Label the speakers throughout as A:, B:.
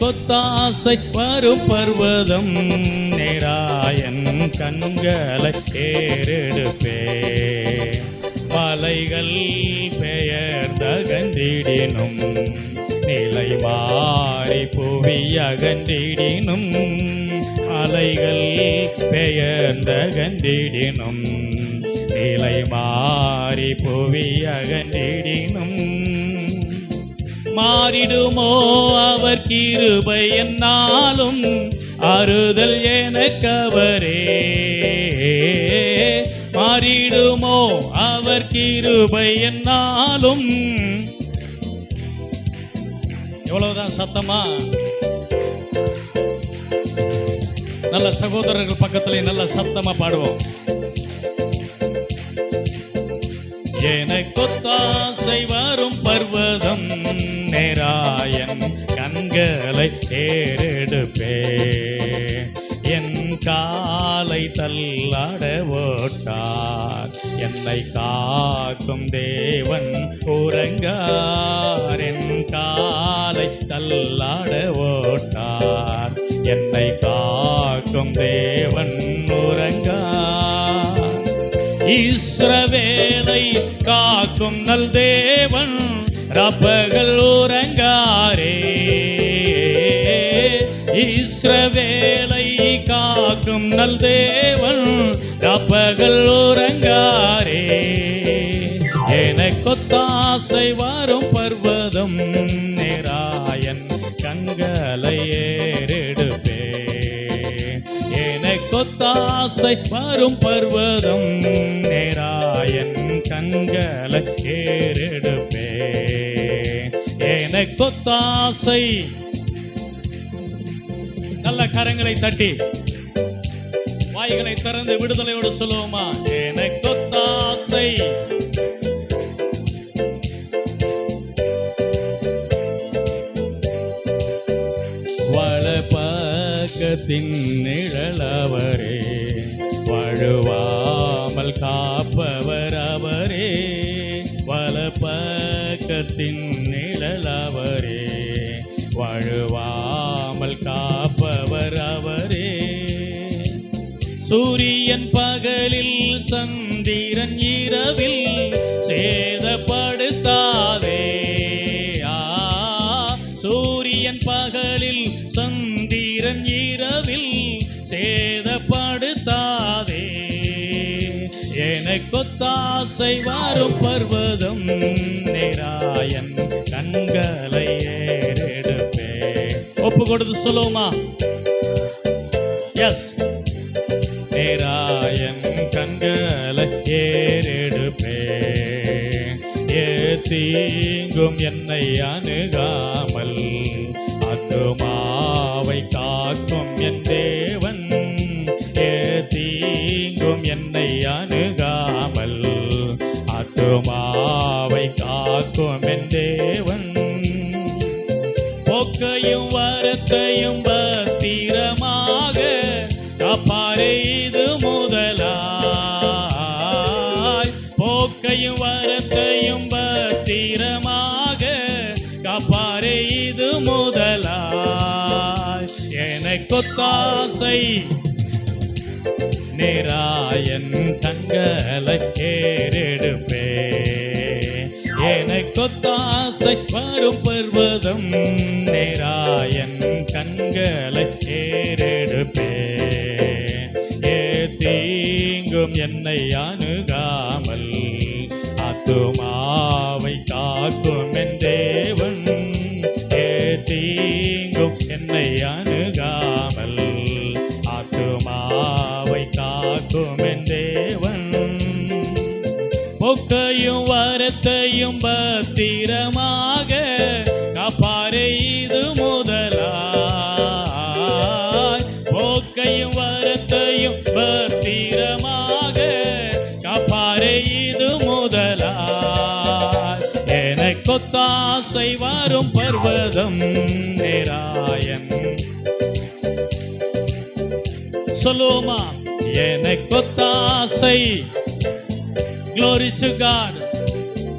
A: கொத்தாசை வரும் பர்வதம் நேராயன் கண்களை தேரெடுப்பே. மலைகள் பெயர் தகன்றிடினும் நிலை மாறி புவி அகன்றிடினும் அலைகள் பெயர்ந்த கண்டிடினும் நிலை மாறி புவி அகன்றிடினும். மாறிடுமோ அவர் கிருபை என்னாலும் அறுதல் எனக்கவரே. மாறிடுமோ அவர் கிருபை என்னாலும்? எவ்வளவுதான் சத்தமா? நல்ல சகோதரர்கள் பக்கத்துல நல்ல சத்தமா பாடுவோம். எனக்கொத்தாசை வரும் பர்வதம் நேராய கண்களை ஏறெடுப்பே என் காலை தள்ளாட ஓட்டார். என்னை காக்கும் தேவன் உறங்கார். என் காலை தள்ளாட ஓட்டார். என்னை காக்கும் தேவன் உறங்கார். இஸ்ரவேலை காக்கும் நல் தேவன் ரப்பகள் உறங்காரே. ஆசை வரும் பர்வதம் நேராயன் கண்களை ஏறெடுப்பே எனக்கொத்தாசை வரும் பர்வதம் நேராயன் கண்களை ஏறெடுப்பே எனக்கொத்தாசை நல்ல கரங்களை தட்டி வாய்களை திறந்து விடுதலையோடு சொல்லுவோமா? எனக்கொத்தாசை உலகத்தின் நிழலவரே வழுவாமல் காப்பவர் அவரே வள பக்கத்தின் நிழலவரே வழுவாமல் காப்பவர் அவரே சூரியன் பகலில் சந்திரன் இரவில் சேதப்படுத்தாதே எனக்கொத்தாசை வரும் பர்வதம் நேராயன் கண்களை ஏறெடுப்பே ஒப்பு கொடுத்து சொல்லுவோமா? எஸ் நேராயன் கண்களை ஏறெடுப்பே ஏ தீங்கும் என்னை அணுகாமல் அத்துமாவை காக்கும் என் தீங்கும் என்னை அணுகாமல் அத்துமாவை காக்கும் என் தேவன். போக்கையும் வரத்தையும் பத்திரமாக காப்பாரே இது முதலாய். போக்கையும் வரத்தையும் நேராயன் தங்களை ஏறெடுப்பே எனக்கொத்தாசை வரும் பர்வதம் நேராயன் கண்களை ஏறெடுப்பே ஏ தீங்கும் என்னை அணுகாமல் அத்துமா எனக்கொத்தாசை வரும் பர்வதம் நேராயன். சொல்லுவோமா? எனக்கொத்தாசை Glory டு காட்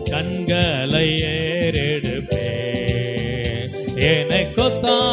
A: கண்களை ஏறெடுப்பே கொத்தா